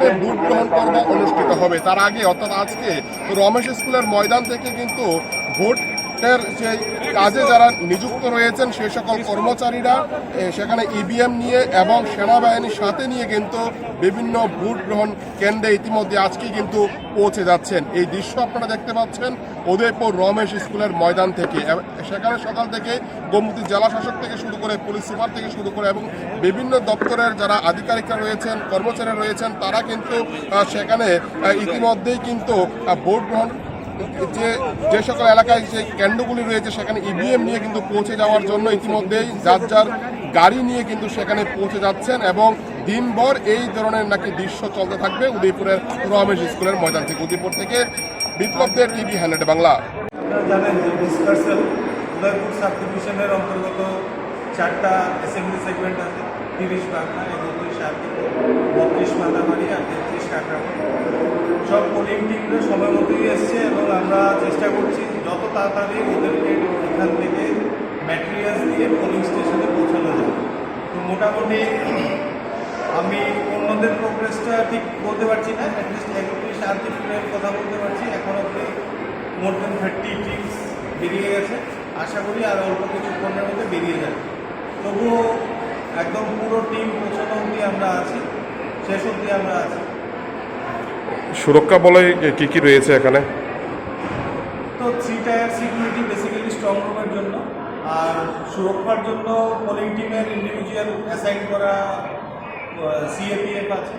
সেখানে বুট গ্রহণ পর্ব অনুষ্ঠিত হবে। তার আগে, অর্থাৎ আজকে রমেশ স্কুলের ময়দান থেকে কিন্তু ভোট এর যে কাজে যারা নিযুক্ত রয়েছেন সেই সকল কর্মচারীরা সেখানে ইভিএম নিয়ে এবং সেনাবাহিনীর সাথে নিয়ে কিন্তু বিভিন্ন ভোট গ্রহণ কেন্দ্রে ইতিমধ্যে আজকে কিন্তু পৌঁছে যাচ্ছেন। এই দৃশ্য আপনারা দেখতে পাচ্ছেন উদয়পুর রমেশ স্কুলের ময়দান থেকে। সেখানে সকাল থেকে গোমতী জেলা শাসক থেকে শুরু করে পুলিশ সুপার থেকে শুরু করে এবং বিভিন্ন দপ্তরের যারা আধিকারিকরা রয়েছেন কর্মচারী রয়েছেন, তারা কিন্তু সেখানে ইতিমধ্যেই কিন্তু ভোট গ্রহণ যে যে সকল এলাকায় যে কেন্দ্রগুলি রয়েছে, সেখানে ইভিএম নিয়ে কিন্তু পৌঁছে যাওয়ার জন্য ইতিমধ্যেই যার যার গাড়ি নিয়ে কিন্তু সেখানে পৌঁছে যাচ্ছেন এবং দিনভর এই ধরনের নাকি দৃশ্য চলতে থাকবে উদয়পুরের রমেশ স্কুলের ময়দান থেকে। উদয়পুর থেকে বিপ্লবদের টিভি হ্যান্ডেড বাংলা। চারটা সেগমেন্ট আছে, তিরিশ বাংলা বত্রিশ মাদামারি আর তেত্রিশ সব পোলিং টিমরা সময় মতোই এসছে এবং আমরা চেষ্টা করছি যত তাড়াতাড়ি ওদেরকে এখান থেকে ম্যাটেরিয়ালস দিয়ে পোলিং স্টেশনে পৌঁছানো যায়। তো মোটামুটি আমি অন্যদের প্রোগ্রেসটা ঠিক বলতে পারছি না অ্যাটলিস্ট একত্রিশ আর্থিকের কথা বলতে পারছি। এখন অব্দি মোর দেন থার্টি টিমস বেরিয়ে গেছে। আশা করি আর অল্প কিছুক্ষণের মধ্যে বেরিয়ে যাবে। তবুও একদম পুরো টিম পৌঁছানো অবধি আমরা আছি, শেষ অবধি আমরা আছি। সুরক্ষা বলে কি কি রয়েছে এখানে? তো three tier security basically strong রুমের জন্য। আর সুরক্ষার জন্য পলিং টিমের ইন্ডিভিজুয়াল অ্যাসাইন করা সিএপিএফ আছে।